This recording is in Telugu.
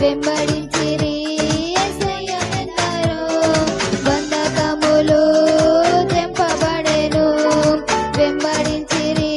వెంబడించిరి బంధకములు తెంపబడెను. వెంబడించిరి